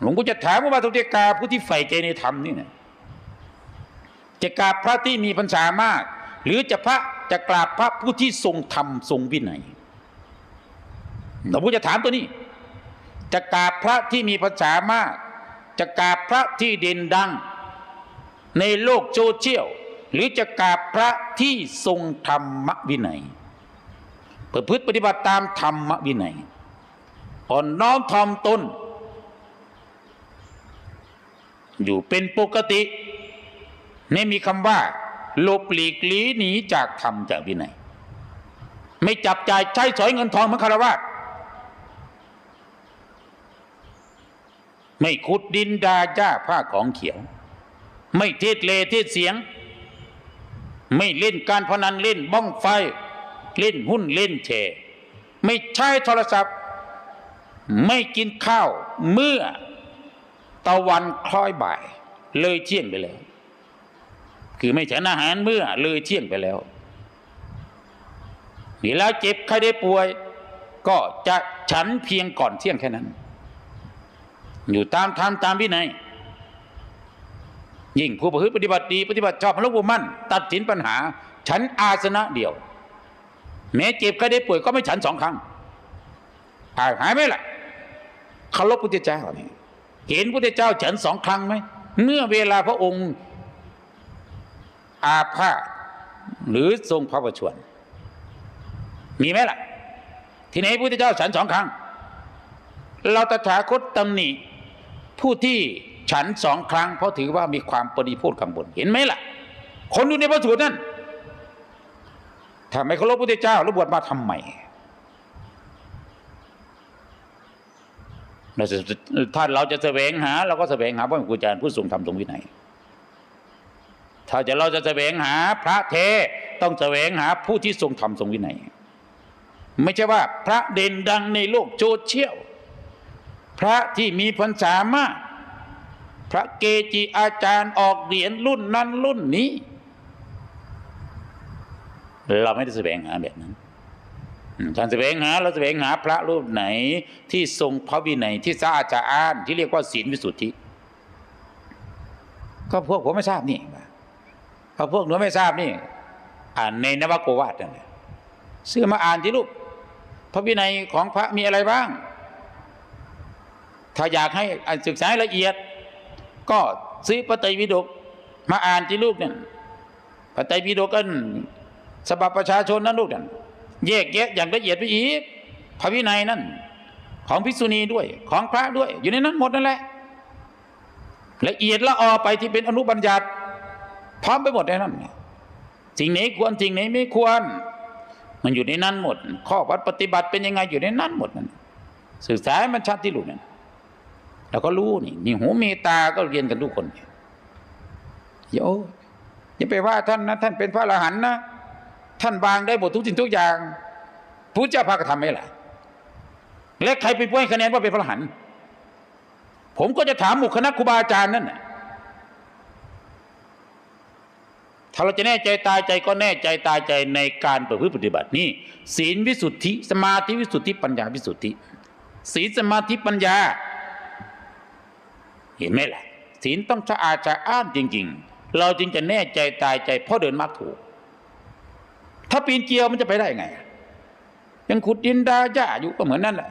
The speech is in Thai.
หลวงปู่จะถามว่าทุกกาผู้ที่ใฝ่ใจในธรรมนี่นะจะกราบพระที่มีพรรษามาก หรือจะพระจะกราบพระผู้ที่ทรงธรรมทรงวินัยหลวงปู่จะถามตัวนี้ จะกราบพระที่มีภาษามาก จะกราบพระที่เด่นดัง ในโลกโซเชียลหรือจะกราบพระที่ทรงธรรมวินัยประพฤติปฏิบัติตามธรรมวินัยอ่อนน้อมถ่อมตน อยู่เป็นปกติไม่มีคำว่าหลบหลีกลีหนีจากธรรมจากวินัยไม่จับจ่ายใช้สอยเงินทองเหมือนคารวะไม่ขุดดินดาหญ้าผ้าของเขียว ไม่เทศเลเทศเสียง ไม่เล่นการพนันเล่นบ้องไฟ เล่นหุ้นเล่นแชร์ไม่ใช้โทรศัพท์ ไม่กินข้าวเมื่อ ตะวันคล้อยบ่าย เลยเที่ยงไปแล้ว คือไม่ฉันอาหารเมื่อเลยเที่ยงไปแล้วเวลาเจ็บใครได้ป่วย ก็จะฉันเพียงก่อนเที่ยงแค่นั้น อยู่ตามธรรมตามวินัยยิ่งผู้ประพฤติปฏิบัติดีปฏิบัติชอบพระบุมั่น ตัดสินปัญหา ฉันอาสนะเดียว แม้เจ็บใครได้ป่วยก็ไม่ฉันสองครั้งหายหายไหมล่ะเคารพพุทธเจ้านี่ เห็นพุทธเจ้าฉันสองครั้งไหมเมื่อเวลาพระองค์ อาพาธหรือทรงพระประชวรมีไหมล่ะ ที่ไหนพุทธเจ้าฉันสองครั้ง เราตถาคตตำหนิผู้ที่ฉันสองครั้ง เพราะถือว่ามีความปฏิพูดคำบนเห็นไหมล่ะ คนอยู่ในพระสูตรนั่นถ้าไม่เคารพพระพุทธเจ้าแล้วบวชมาทำไม เราจะถ้าเราจะแสวงหา เราก็แสวงหาพระครูอาจารย์ผู้ทรงธรรมทรงวินัยถ้าจะเราจะแสวงหาพระเทต้องแสวงหาผู้ที่ทรงธรรมทรงวินัย ไม่ใช่ว่าพระเด่นดังในโลกโซเชี่ยลพระที่มีพรรษามาก พระเกจิอาจารย์ออกเหรียญรุ่นนั้นรุ่นนี้ เราไม่ได้แสวงหาแบบนั้น การแสวงหาเราแสวงหาพระรูปไหนที่ทรงพระวินัยที่สะอาดจะอ่านที่เรียกว่าศีลวิสุทธิ ก็พวกผมไม่ทราบนี่พอพวกหนูไม่ทราบนี่ อ่านในนวโกวาทนั่นแหละซื้อมาอ่านที่ลูกพระวินัยของพระมีอะไรบ้าง ถ้าอยากให้ศึกษาละเอียด ก็ซื้อพระไตรปิฎกมาอ่านที่ลูกเนี่ยพระไตรปิฎกกันฉบับประชาชนนั้นลูกนั่น แยกแยะอย่างละเอียดไปอีกพระวินัยนั่น ของภิษุณีด้วยของพระด้วย อยู่ในนั้นหมดนั่นแหละละเอียดละออไปที่เป็นอนุบัญญัติพร้อมไปหมดในนั้นสิ่งไหนควรสิ่งไหนไม่ควร มันอยู่ในนั้นหมด ข้อวัดปฏิบัติเป็นยังไงอยู่ในนั้นหมดนั่นศึกษาให้มันชัดที่ลูกนั่นเราก็รู้นี่มีหูมีตาก็เรียนกันทุกคนโยอย่าไปว่าท่านนะท่านเป็นพระอรหันต์นะ ท่านวางได้หมดทุกสิ่งทุกอย่างพระเจ้าพระกระทำไหละและใครไปป้วยคะแนนว่าเป็นพระหันผมก็จะถามหมู่คณะครูบาอาจารย์นั่นนะถ้าเราจะแน่ใจตายใจก็แน่ใจตายใจในการประพฤติปฏิบัตินี่ศีลวิสุทธิ สมาธิวิสุทธิปัญญาวิสุทธิ ศีลสมาธิปัญญา เห็นไหมล่ะศีลต้องสะอาดสะอ้านจริง ๆ เราจึงจะแน่ใจตายใจเพราะเดินมรรคถูก ถ้าปีนเกลียวมันจะไปได้ไง ยังขุดดินดาหญ้าอยู่ก็เหมือนนั่นแหละ